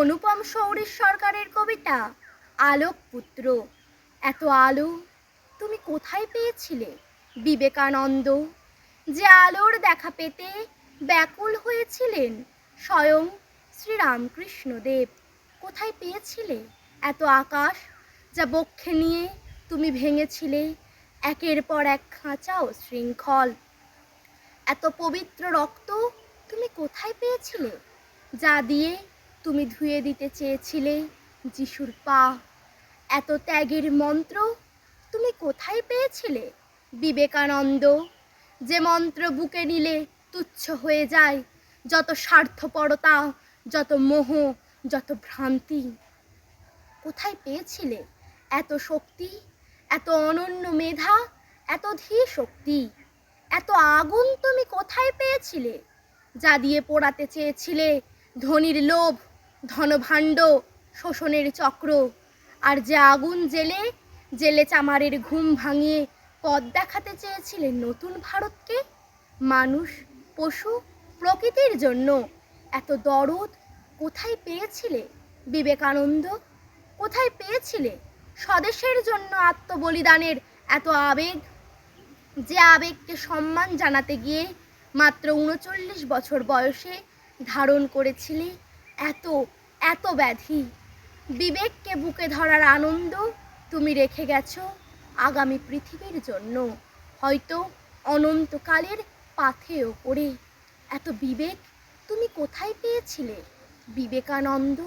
অনুপম শৌরীর সরকারের কবিতা আলোক পুত্র এত আলো তুমি কোথায় পেয়েছিলে? বিবেকানন্দ, যে আলোর দেখা পেতে ব্যাকুল হয়েছিলেন স্বয়ং শ্রীরামকৃষ্ণদেব, কোথায় পেয়েছিলে এত আকাশ যা বক্ষে নিয়ে তুমি ভেঙেছিলে একের পর এক খাঁচা ও শৃঙ্খল? এত পবিত্র রক্ত তুমি কোথায় পেয়েছিলে, যা দিয়ে তুমি ধুয়ে দিতে চেয়েছিলে যিশুর পা। এত ত্যাগের মন্ত্র তুমি কোথায় পেয়েছিলে? বিবেকানন্দ, যে মন্ত্র বুকে নিলে তুচ্ছ হয়ে যায়, যত স্বার্থপরতা, যত মোহ, যত ভ্রান্তি। কোথায় পেয়েছিলে এত শক্তি, এত অনন্য মেধা, এত ধীর শক্তি? এত আগুন তুমি কোথায় পেয়েছিলে, যা দিয়ে পোড়াতে চেয়েছিলে ধনির লোভ ধনভাণ্ড শোষণের চক্র। আর যে আগুন জেলে জেলে চামারের ঘুম ভাঙিয়ে পথ দেখাতে চেয়েছিলেন নতুন ভারতকে, মানুষ, পশু, প্রকৃতির জন্য এত দরদ কোথায় পেয়েছিলে, বিবেকানন্দ? কোথায় পেয়েছিলে স্বদেশের জন্য আত্মবলিদানের এত আবেগ? যে আবেগকে সম্মান জানাতে গিয়ে মাত্র উনচল্লিশ বছর বয়সে ধারণ করেছিলে এত এত ব্যাধি। বিবেককে বুকে ধরার আনন্দ তুমি রেখে গেছো আগামী পৃথিবীর জন্য। হয়তো অনন্তকালের পাথে ওপরে এত বিবেক তুমি কোথায় পেয়েছিলে? বিবেকানন্দ